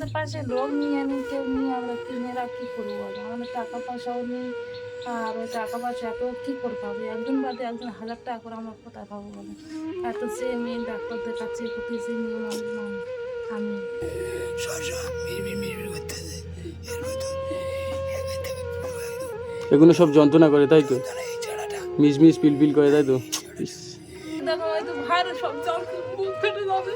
আমাদের পাশে লোক নিয়ে নেই কেউ নিয়ে আমরা কিনেরা কী করব বলো? আমাদের টাকা পয়সাও নেই আর ওই টাকা পয়সা এত কী করে পাবো? একজন বাদে একজন হাজার টাকা করে আমরা কোথায় পাবো বলো? এত সে মেয়ে ডাক্তার দেখাচ্ছে কোথায় সে মেয়ে মানুষ মানুষ আমি এগুলো সব যন্ত্রণা করে তাই তো? মিস মিস পিল পিল করে তাই তো? দেখো হয়তো ভাইরে সব জল মুখ ফেটে যাবে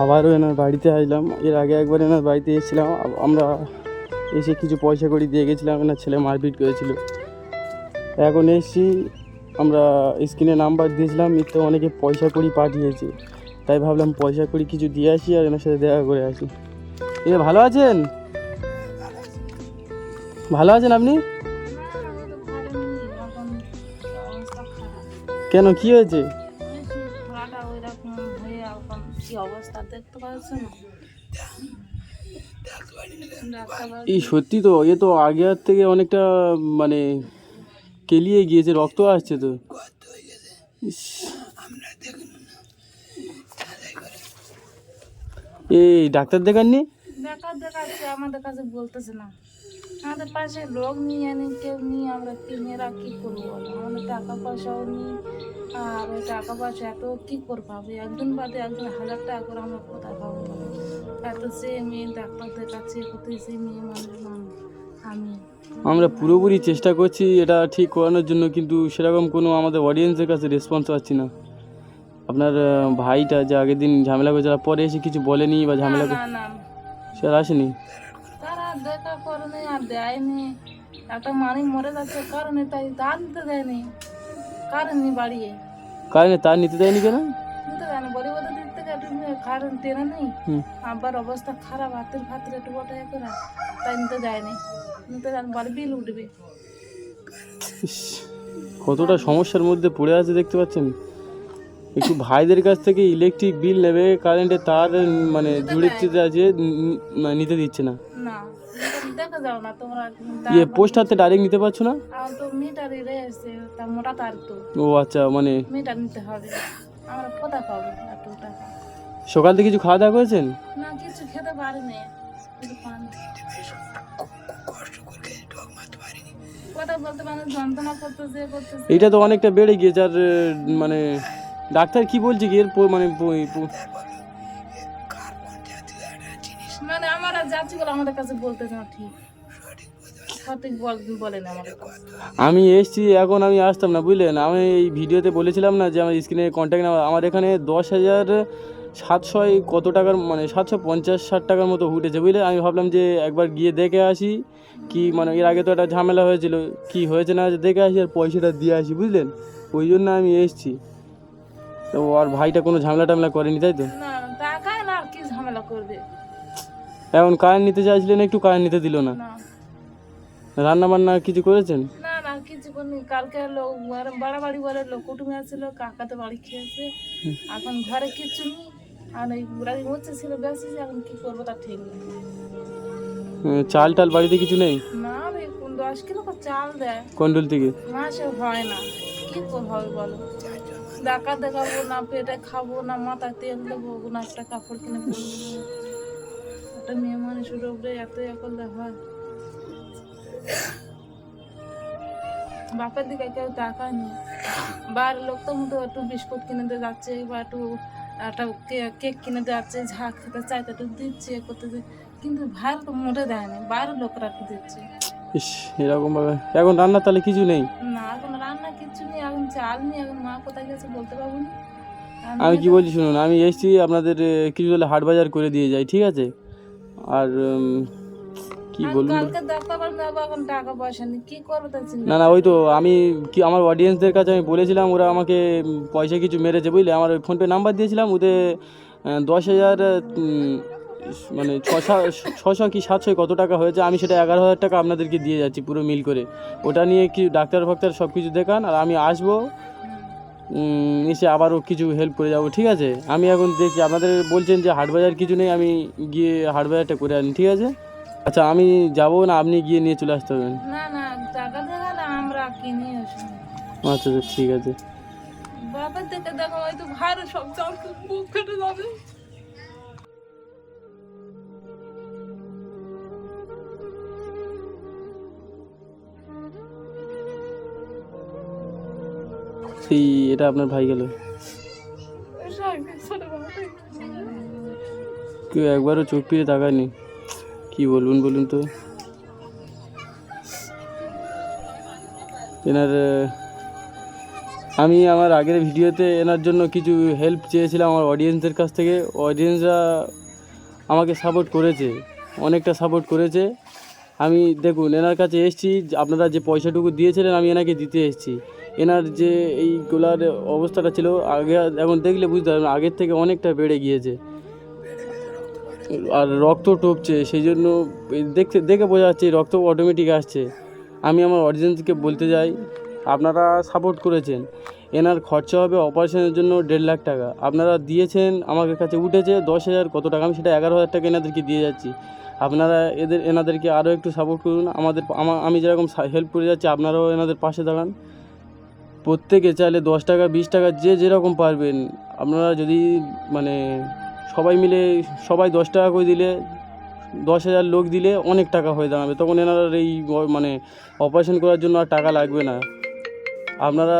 আবারও এনার বাড়িতে আসলাম। এর আগে একবার এনার বাড়িতে এসেছিলাম। আমরা এসে কিছু পয়সা করি দিয়ে গেছিলাম। এনার ছেলে মারপিট করেছিল। এখন এসেছি। আমরা স্ক্রিনে নাম্বার দিয়েছিলাম। মিথ্যে অনেকে পয়সা করি পাঠিয়েছে। তাই ভাবলাম পয়সা করি কিছু দিয়ে আসি আর এনার সাথে দেখা করে আসি। এ ভালো আছেন? ভালো আছেন আপনি? কেন কি হয়েছে? এই সত্যি তো এ তো আগের থেকে অনেকটা মানে কেলিয়ে গিয়েছে রক্ত আসছে তো। এই ডাক্তার দেখাননি? ডাক্তার দেখাচ্ছে আমাদের কাছে বলতেছে না। আমাদের পাশে লোক নিয়ে কেউ নিয়ে আমরা কিনেরা কী করব? আমাদের টাকা পয়সাও নেই। আর ওই টাকা পয়সা এত কী করে পাবো একজন বাদে একজন হাজার টাকা করে আমরা কোথায় পাবো? এত সে মেয়ে ডাক্তার দেখাচ্ছে কোথায় সে মেয়ে মানুষ আমি। আমরা পুরোপুরি চেষ্টা করছি এটা ঠিক করানোর জন্য কিন্তু সেরকম কোনো আমাদের অডিয়েন্সের কাছে রেসপন্স পাচ্ছি না। আপনার ভাইটা যে আগের দিন ঝামেলা করেছে তারা পরে এসে কিছু বলেনি বা ঝামেলা করে- না সে আসেনি? তারা দেখা করেনি আর দেয়নি একটা মানুষ মরে যাচ্ছে কারণে তাই দান দিতে দেয়নি। কারণে বাড়িয়ে কারণে তার নিতে দেয়নি কেন? দিতে দেয়নি বলে ওদের দিক থেকে একটু কারণ টেনে নেই। আবার অবস্থা খারাপ হাতের ফাতের একটু বটে করে তাই নিতে দেয়নি। নিতে দেন বাড়ি বিল উঠবে। কতটা সমস্যার মধ্যে পড়ে আছে দেখতে পাচ্ছেন? একটু ভাইদের কাছ থেকে ইলেকট্রিক বিল নেবে কারেন্টে তার মানে জুড়ে আছে মানে নিতে দিচ্ছে না। না। দেখে যাও না তোমরা ইয়ে পোস্ট ডাইরেক্ট নিতে পারছ না? তো তা মোটা তার তো। ও আচ্ছা মানে মিটার নিতে হবে। আমরা কোথায় পাবো এত টাকা। সকাল থেকে কিছু খাওয়া দাওয়া করেছেন? না কিছু খেতে পারিনি। কথা এইটা তো অনেকটা বেড়ে গিয়েছে আর মানে ডাক্তার কি বলছে কি? এর মানে মানে আমার যাত্রীগুলো আমাদের কাছে বলতেছে না ঠিক। আমি এসছি এখন আমি আসতাম না বুঝলেন? আমি এই ভিডিওতে বলেছিলাম না যে আমার স্ক্রিনে কন্ট্যাক্ট নাম্বার আমার এখানে দশ হাজার সাতশো কত টাকার মানে সাতশো পঞ্চাশ ষাট টাকার মতো উঠেছে বুঝলে আমি ভাবলাম যে একবার গিয়ে দেখে আসি কি মানে এর আগে তো একটা ঝামেলা হয়েছিল কি হয়েছে না হয়েছে দেখে আসি আর পয়সাটা দিয়ে আসি বুঝলেন? ওই জন্য আমি এসছি। তো আর ভাইটা কোনো ঝামেলা টামেলা করেনি তাই তো? না টাকায় না আর কি ঝামেলা করবে। এখন কারেন্ট নিতে চাইছিলেন একটু কারেন্ট নিতে দিল না? না। রান্না বান্না কিছু করেছেন? না না কিছু করিনি। কালকে লোক বাড়াবাড়ি বলে লোক কুটুমে আসছিল কাকাতে বাড়ি খেয়েছে। এখন ঘরে কিচ্ছু নেই। আর ওই বুড়ারি মরছে ছিল বেশি এখন কি করব তা ঠিক নেই। চাল টাল বাড়িতে কিছু নেই? না রে কোন দশ কিলো চাল দেয়। কন্ডুল থেকে? মাসে হয় না। কি করে হবে বলো? ডাকা দেখাবো না পেটে খাব না মাথায় তেল দেবো না একটা কাপড় কিনে একটা মেয়ে মানুষের উপরে এত করলে হয় বাপের দিকে কেউ টাকা নেই বাইরের লোক তো মতো একটু বিস্কুট কিনে দিয়ে যাচ্ছে বা একটু একটা কেক কিনে দিয়ে যাচ্ছে যা খেতে চাইতে একটু দিচ্ছে করতে কিন্তু ভাইয়ের তো মোটে দেয় না বাইরের লোকরা দিচ্ছে। ইস এরকম ভাবে। এখন রান্নার তাহলে কিছু নেই? না এখন রান্না কিচ্ছু নেই এখন চাল নেই এখন মা কোথায় গেছে বলতে পারব না। আমি কি বলছি শুনুন আমি এসছি আপনাদের কিছু হলে হাট বাজার করে দিয়ে যাই ঠিক আছে? আর কি বলব? না না ওই তো আমি কি আমার অডিয়েন্সদের কাছে আমি বলেছিলাম ওরা আমাকে পয়সা কিছু মেরেছে বুঝলে? আমার ওই ফোনপে নাম্বার দিয়েছিলাম ওদের দশ হাজার মানে ছশো ছশো কি সাতশো কত টাকা হয়েছে? আমি সেটা এগারো হাজার টাকা আপনাদেরকে দিয়ে যাচ্ছি পুরো মিল করে। ওটা নিয়ে কি ডাক্তার ফাক্তার সব কিছু দেখান আর আমি আসব এসে আবারও কিছু হেল্প করে যাব ঠিক আছে? আমি এখন দেখছি আপনাদের বলছেন যে হাট বাজার কিছু নেই আমি গিয়ে হাট বাজারটা করে আনি ঠিক আছে? আচ্ছা আমি যাব না আপনি গিয়ে নিয়ে চলে আসতে হবেন না না টাকা দেখালে আমরা আমরা কিনে আসি আচ্ছা আচ্ছা ঠিক আছে। বাবা দেখে দেখো হয়তো সব চাল বুক ফেটে যাবে। সেই এটা আপনার ভাই গেল। কেউ একবারও চোখ ফিরে তাকায়নি। কি বলুন বলুন তো? এনার, আমি আমার আগের ভিডিওতে এনার জন্য কিছু হেল্প চেয়েছিলাম আমার অডিয়েন্সের কাছ থেকে। অডিয়েন্সরা আমাকে সাপোর্ট করেছে, অনেকটা সাপোর্ট করেছে। আমি দেখুন, এনার কাছে এসেছি, আপনারা যে পয়সাটুকু দিয়েছিলেন, আমি এনাকে দিতে এসেছি। এনার যে এইগুলার অবস্থাটা ছিল, আগে এখন দেখলে বুঝতে পারবেন, আগের থেকে অনেকটা বেড়ে গিয়েছে। আর রক্ত টপছে, সেই জন্য দেখতে, দেখে বোঝা যাচ্ছে এই রক্ত অটোমেটিক আসছে। আমি আমার অডিয়েন্সকে বলতে যাই আপনারা সাপোর্ট করেছেন। এনার খরচা হবে অপারেশনের জন্য দেড় লাখ টাকা। আপনারা দিয়েছেন, আমার কাছে উঠেছে দশ হাজার কত টাকা, আমি সেটা এগারো হাজার টাকা এনাদেরকে দিয়ে যাচ্ছি। আপনারা এদের, এনাদেরকে আরও একটু সাপোর্ট করুন। আমাদের, আমি যেরকম হেল্প করে যাচ্ছি, আপনারাও এনাদের পাশে দাঁড়ান। প্রত্যেকে চাইলে দশ টাকা, বিশ টাকা যে যেরকম পারবেন। আপনারা যদি মানে সবাই মিলে, সবাই দশ টাকা করে দিলে, দশ হাজার লোক দিলে অনেক টাকা হয়ে দাঁড়াবে। তখন এনারা এই মানে অপারেশন করার জন্য আর টাকা লাগবে না। আপনারা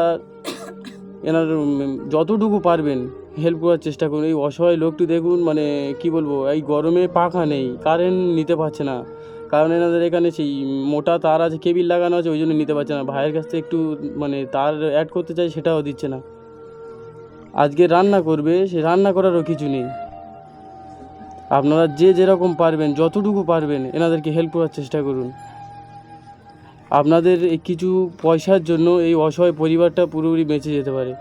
এনার, যতটুকু পারবেন হেল্প করার চেষ্টা করুন। এই অসহায় লোকটি দেখুন মানে কি বলব, এই গরমে পাখা নেই কারেন্ট নিতে পারছে না। কারণ এনাদের এখানে সেই মোটা তার আছে, কেবিল লাগানো আছে, ওই জন্য নিতে পারছে না। ভাইয়ের কাছ থেকে একটু মানে তার অ্যাড করতে চাই সেটাও দিচ্ছে না। আজকে রান্না করবে, সে রান্না করারও কিছু নেই। আপনারা যে যেরকম পারবেন, যতটুকু পারবেন, এনাদেরকে হেল্প করার চেষ্টা করুন। আপনাদের এই কিছু পয়সার জন্য এই অসহায় পরিবারটা পুরোপুরি বেঁচে যেতে পারে।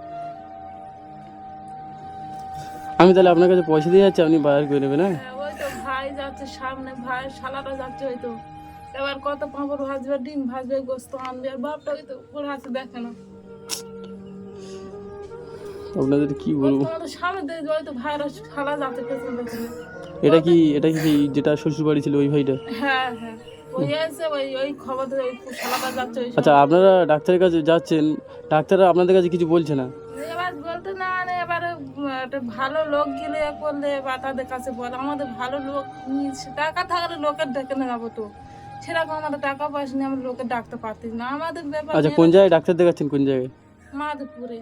আমি তাহলে আপনার কাছে পয়সা দিয়ে যাচ্ছি, আপনি বাজার করে নেবেন হ্যাঁ? যাচ্ছে সামনে ভাই শালাটা যাচ্ছে ওই তো এবার কত পাঁপড় ভাজবে ডিম ভাজবে গোস্ত আনবে আর বাপটা ওই তো ওর হাতে দেখে না। আপনাদের কি বলব? এটা কি এটা কি যেটা শ্বশুর বাড়ি ছিল ওই ভাইটা? হ্যাঁ হ্যাঁ। আচ্ছা আপনারা ডাক্তারের কাছে যাচ্ছেন ডাক্তাররা আপনাদের কাছে কিছু বলছে না? এবার বলতে না মানে এবারে একটা ভালো লোক গেলে করলে বা তাদের কাছে বলে আমাদের ভালো লোক টাকা থাকলে লোকের ডেকে যাব তো। সেরকম আমাদের টাকা পয়সা নিয়ে আমরা লোকের ডাকতে পারতিস না। আমাদের ব্যাপার আচ্ছা কোন জায়গায় ডাক্তার দেখাচ্ছেন কোন জায়গায়? মাধবপুরে।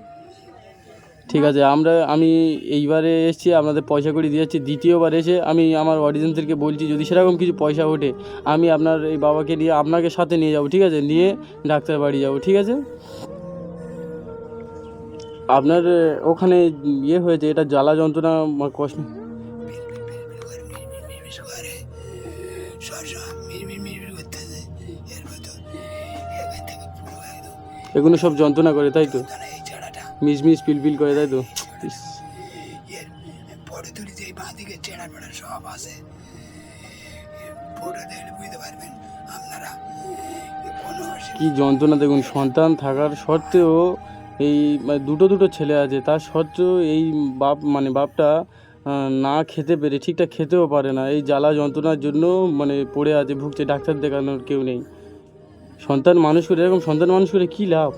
ঠিক আছে আমরা আমি এইবারে এসেছি আপনাদের পয়সা করে দিয়েছি দ্বিতীয়বার এসে আমি আমার অডিয়েন্সদেরকে বলছি যদি সেরকম কিছু পয়সা ওঠে আমি আপনার এই বাবাকে নিয়ে আপনাকে সাথে নিয়ে যাব ঠিক আছে? নিয়ে ডাক্তার বাড়ি যাব ঠিক আছে? আপনার ওখানে ইয়ে হয়েছে, এটা জ্বালা যন্ত্রণা কষ্ট। এগুলো সব যন্ত্রণা করে, তাই তো? মিসমিস পিলপিল করে, তাই তো? কি যন্ত্রণা, দেখুন, সন্তান থাকার সত্ত্বেও এই মানে দুটো দুটো ছেলে আছে, তার সত্ত্বেও এই বাপ মানে বাপটা না খেতে পেরে, ঠিকঠাক খেতেও পারে না। এই জ্বালা যন্ত্রণার জন্য মানে পড়ে আছে, ভুগছে, ডাক্তার দেখানোর কেউ নেই। সন্তান মানুষ করে, এরকম সন্তান মানুষ করে কী লাভ?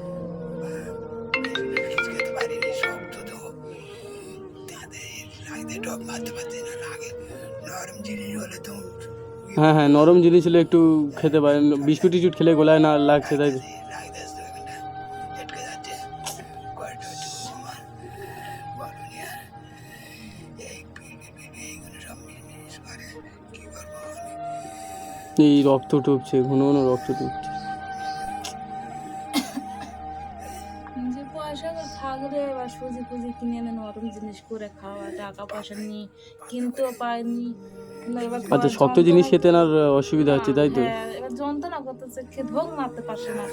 হ্যাঁ হ্যাঁ নরম জিনিস হলে একটু খেতে পারেন। বিস্কুট টিস্কুট খেলে গোলায় না লাগছে, তাই এই রক্ত টুপছে ঘন ঘন রক্ত টুপছে। যে পয়সা থাকলে এবার সুজি ফুজি কিনে এনে নরম জিনিস করে খাওয়া টাকা পয়সা নিয়ে কিনতেও পাইনি। আচ্ছা শক্ত জিনিস খেতে না অসুবিধা হচ্ছে তাই তো? হ্যাঁ, এবার যন্ত্রণা করতেছে খেয়ে মারতে পারছে না।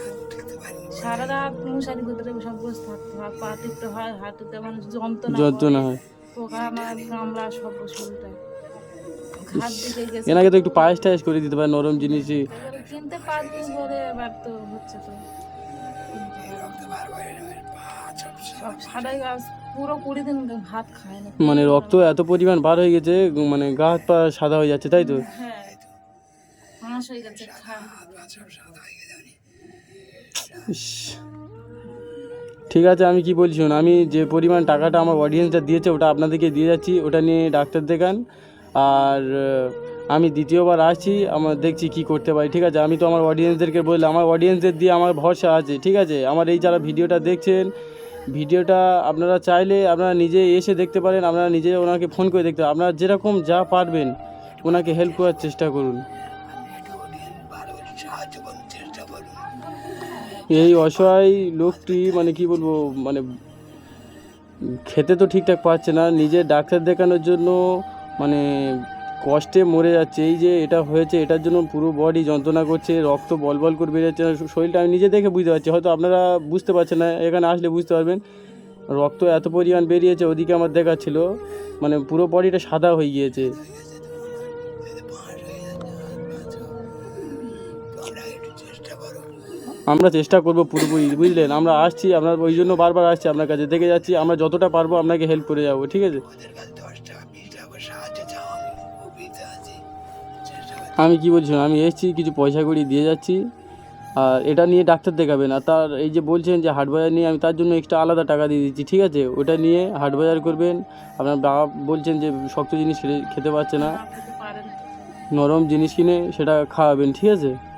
সারা রাত মশারি ভিতরে সব বসে থাকতে হয় পা টিপতে হয় হাঁটুতে মানে যন্ত্রণা যন্ত্রণা হয়। পোকা আমার কামড়া সব শরীরটা ঘাট দিকে গেছে এনাকে তো একটু পায়েস টায়েস করে দিতে পারে নরম জিনিসই। এবারে তো হচ্ছে তো রক্ত বার করে নেবে পা সব সব সারাই গাছ পুরো কুড়ি দিন ভাত খায় না। মানে রক্ত এত পরিমাণ বার হয়ে গেছে মানে গা হাত পা সাদা হয়ে যাচ্ছে তাই তো? হ্যাঁ মাস গেছে খা। ইস। ঠিক আছে আমি কি বলছি শুনুন, আমি যে পরিমাণ টাকাটা আমার অডিয়েন্সটা দিয়েছে ওটা আপনাদেরকে দিয়ে যাচ্ছি ওটা নিয়ে ডাক্তার দেখান। আর আমি দ্বিতীয়বার আসছি, আমার দেখছি কি করতে পারি, ঠিক আছে? আমি তো আমার অডিয়েন্সদেরকে বললাম, আমার অডিয়েন্সদের দিয়ে আমার ভরসা আছে, ঠিক আছে? আমার এই যারা ভিডিওটা দেখছেন, ভিডিওটা আপনারা চাইলে আপনারা নিজে এসে দেখতে পারেন, আপনারা নিজে ওনাকে ফোন করে দেখতে পারেন। আপনারা যেরকম যা পারবেন, ওনাকে হেল্প করার চেষ্টা করুন। এই অসহায় লোকটি মানে কি বলব মানে খেতে তো ঠিকঠাক পাচ্ছে না, নিজের ডাক্তার দেখানোর জন্য মানে কষ্টে মরে যাচ্ছে, এই যে এটা হয়েছে, এটার জন্য পুরো বডি যন্ত্রণা করছে, রক্ত বল বল করে বেরোচ্ছে, শরীরটা আমি নিজে দেখে বুঝতে পারছি, হয়তো আপনারা বুঝতে পারছেন না, এখানে আসলে বুঝতে পারবেন। রক্ত এত পরিমাণ বেরিয়েছে, ওদিকে আমার দেখাচ্ছিল মানে পুরো বডিটা সাদা হয়ে গিয়েছে। আমরা চেষ্টা করব পুরোপুরি, বুঝলেন? আমরা আসছি আপনার ওই জন্য বারবার আসছি আপনার কাছে, দেখে যাচ্ছি, আমরা যতটা পারব আপনাকে হেল্প করে যাব, ঠিক আছে? আমি কি বলছি আমি এসেছি, কিছু পয়সা কড়ি দিয়ে যাচ্ছি। আর এটা নিয়ে ডাক্তার দেখাবেন আর তার এই যে বলছেন যে হাট বাজার নিয়ে, আমি তার জন্য এক্সট্রা আলাদা টাকা দিয়ে দিচ্ছি, ঠিক আছে? ওটা নিয়ে হাট বাজার করবেন। আপনার বাবা বলছেন যে শক্ত জিনিস খেতে- পারছে না। নরম জিনিস কিনে সেটা খাওয়াবেন, ঠিক আছে?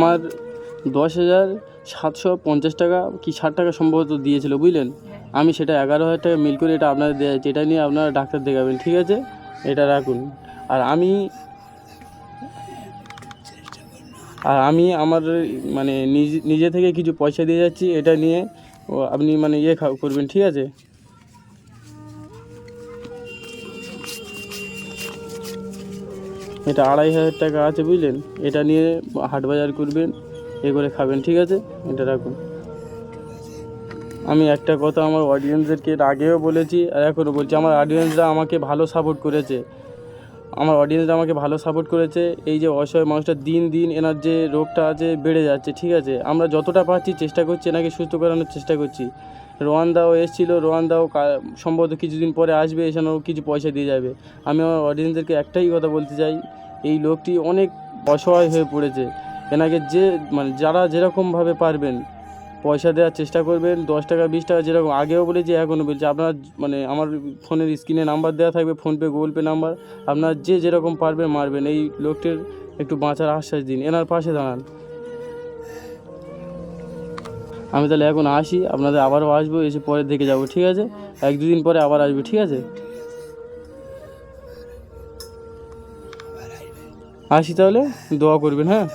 আমার দশ হাজার সাতশো পঞ্চাশ টাকা কি ষাট টাকা সম্ভবত দিয়েছিল, বুঝলেন? আমি সেটা এগারো হাজার টাকা মিল করে এটা আপনাদের দেওয়া এটা নিয়ে আপনারা ডাক্তার দেখাবেন, ঠিক আছে? এটা রাখুন। আর আমি আর আমি আমার মানে নিজে নিজে থেকে কিছু পয়সা দিয়ে যাচ্ছি, এটা নিয়ে আপনি মানে ইয়ে করবেন, ঠিক আছে? এটা আড়াই হাজার টাকা আছে, বুঝলেন? এটা নিয়ে হাট বাজার করবেন, এ করে খাবেন, ঠিক আছে? এটা রাখুন। আমি একটা কথা আমার অডিয়েন্সদেরকে আগেও বলেছি আর এখনও বলছি, আমার অডিয়েন্সরা আমাকে ভালো সাপোর্ট করেছে। আমার অডিয়েন্সরা আমাকে ভালো সাপোর্ট করেছে, এই যে অসহায় মানুষটা দিন দিন এনার যে রোগটা আছে, বেড়ে যাচ্ছে, ঠিক আছে? আমরা যতটা পারছি চেষ্টা করছি, এনাকে সুস্থ করানোর চেষ্টা করছি। রোয়ানদাও এসেছিল, রোয়ানদাও সম্ভবত কিছুদিন পরে আসবে এখানেও কিছু পয়সা দিয়ে যাবে। আমি আমার অডিয়েন্সদেরকে একটাই কথা বলতে চাই, এই লোকটি অনেক অসহায় হয়ে পড়েছে। এনাকে যে মানে যারা যেরকমভাবে পারবেন, পয়সা দেওয়ার চেষ্টা করবেন, দশ টাকা, বিশ টাকা যেরকম, আগেও বলেছি, এখনও বলছি, আপনার মানে আমার ফোনের স্ক্রিনে নাম্বার দেওয়া থাকবে, ফোনপে, গুগল পে নাম্বার, আপনার যে যেরকম পারবেন, মারবেন। এই লোকটির একটু বাঁচার আশ্বাস দিন, এনার পাশে দাঁড়ান। আমি তাহলে এখন আসি, আপনাদের আবারও আসব, এসে পরে দেখে যাব, ঠিক আছে? এক দুদিন পরে আবার আসবে, ঠিক আছে? আসি তাহলে, দোয়া করবেন হ্যাঁ?